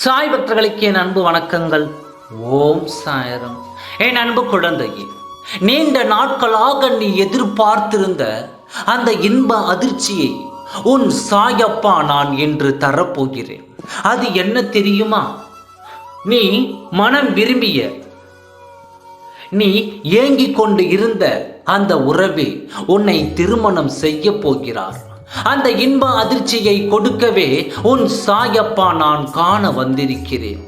சாய் பக்தர்களுக்கு என் அன்பு வணக்கங்கள். ஓம் சாயரம். என் அன்பு குழந்தையே நீண்ட நாட்களாக நீ எதிர்பார்த்திருந்த அந்த இன்ப அதிர்ச்சியை உன் சாயப்பா நான் இன்று தரப்போகிறேன். அது என்ன தெரியுமா? நீ மனம் விரும்பிய நீ ஏங்கிக் கொண்டு இருந்த அந்த உறவே உன்னை திருமணம் செய்ய போகிறார். அந்த இன்ப அதிர்ச்சியை கொடுக்கவே உன் சாயப்பா நான் காண வந்திருக்கிறேன்.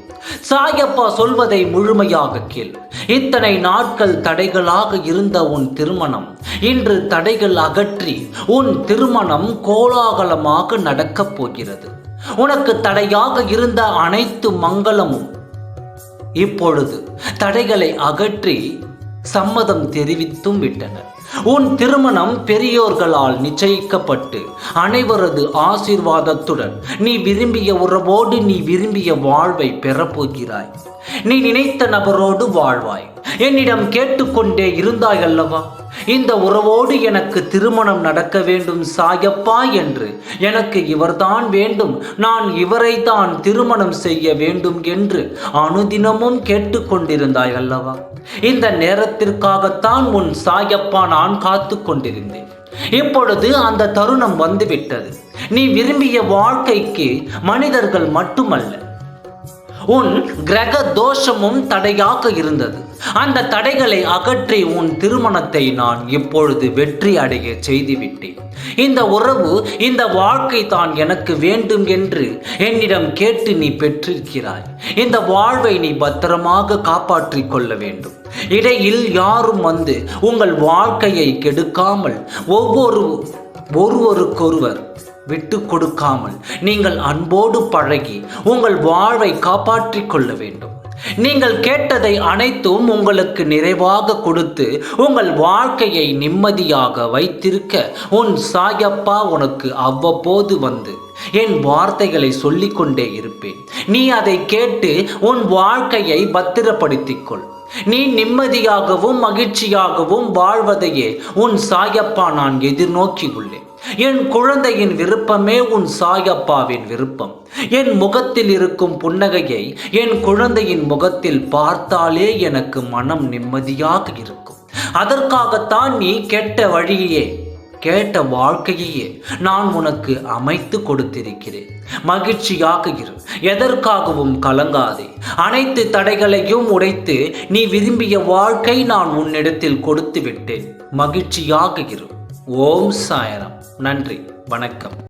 சாயப்பா சொல்வதை முழுமையாக கேள். இத்தனை நாட்கள் தடைகளாக இருந்த உன் திருமணம் இன்று தடைகள் அகற்றி உன் திருமணம் கோலாகலமாக நடக்கப் போகிறது. உனக்கு தடையாக இருந்த அனைத்து மங்களமும் இப்பொழுது தடைகளை அகற்றி சம்மதம் தெரிவித்தும் விட்டனர் உன் திருமணம் பெரியோர்களால் நிச்சயிக்கப்பட்டு அனைவரது ஆசீர்வாதத்துடன் நீ விரும்பிய உறவோடு நீ விரும்பிய வாழ்வை பெறப்போகிறாய். நீ நினைத்த நபரோடு வாழ்வாய். என்னிடம் கேட்டுக்கொண்டே இருந்தாய் அல்லவா? இந்த உறவோடு எனக்கு திருமணம் நடக்க வேண்டும் சாயப்பா என்று எனக்கு இவர்தான் வேண்டும். நான் இவரை தான் திருமணம் செய்ய வேண்டும் என்று அனுதினமும் கேட்டுக்கொண்டிருந்தாய் அல்லவா? இந்த நேரத்திற்காகத்தான் உன் சாயப்பா நான் காத்து கொண்டிருந்தேன். இப்பொழுது அந்த தருணம் வந்துவிட்டது. நீ விரும்பிய வாழ்க்கைக்கு மனிதர்கள் மட்டுமல்ல உன் கிரக தோஷமும் தடையாக இருந்தது. அந்த தடைகளை அகற்றி உன் திருமணத்தை நான் இப்பொழுது வெற்றி அடைய செய்துவிட்டேன். இந்த உறவு இந்த வாழ்க்கை தான் எனக்கு வேண்டும் என்று என்னிடம் கேட்டு நீ பெற்றிருக்கிறாய். இந்த வாழ்வை நீ பத்திரமாக காப்பாற்றிக் கொள்ள வேண்டும். இடையில் யாரும் வந்து உங்கள் வாழ்க்கையை கெடுக்காமல் ஒவ்வொரு ஒருவருக்கொருவர் விட்டு கொடுக்காமல் நீங்கள் அன்போடு பழகி உங்கள் வாழ்வை காப்பாற்றிக் கொள்ள வேண்டும். நீங்கள் கேட்டதை அனைத்தும் உங்களுக்கு நிறைவாக கொடுத்து உங்கள் வாழ்க்கையை நிம்மதியாக வைத்திருக்க உன் சாயப்பா உனக்கு அவ்வப்போது வந்து என் வார்த்தைகளை சொல்லிக்கொண்டே இருப்பேன். நீ அதை கேட்டு உன் வாழ்க்கையை பத்திரப்படுத்திக்கொள். நீ நிம்மதியாகவும் மகிழ்ச்சியாகவும் வாழ்வதையே உன் சாயப்பா நான் எதிர்நோக்கி உள்ளேன். என் குழந்தையின் விருப்பமே உன் சாயப்பாவின் விருப்பம். என் முகத்தில் இருக்கும் புன்னகையை என் குழந்தையின் முகத்தில் பார்த்தாலே எனக்கு மனம் நிம்மதியாக இருக்கும். அதற்காகத்தான் நீ கெட்ட வழியே கேட்ட வாழ்க்கையே நான் உனக்கு அமைத்து கொடுத்திருக்கிறேன். மகிழ்ச்சியாக இரு எதற்காகவும் கலங்காதே. அனைத்து தடைகளையும் உடைத்து நீ விரும்பிய வாழ்க்கை நான் உன்னிடத்தில் கொடுத்து விட்டேன். மகிழ்ச்சியாக இரு. ஓம் சாயரம். நன்றி வணக்கம்.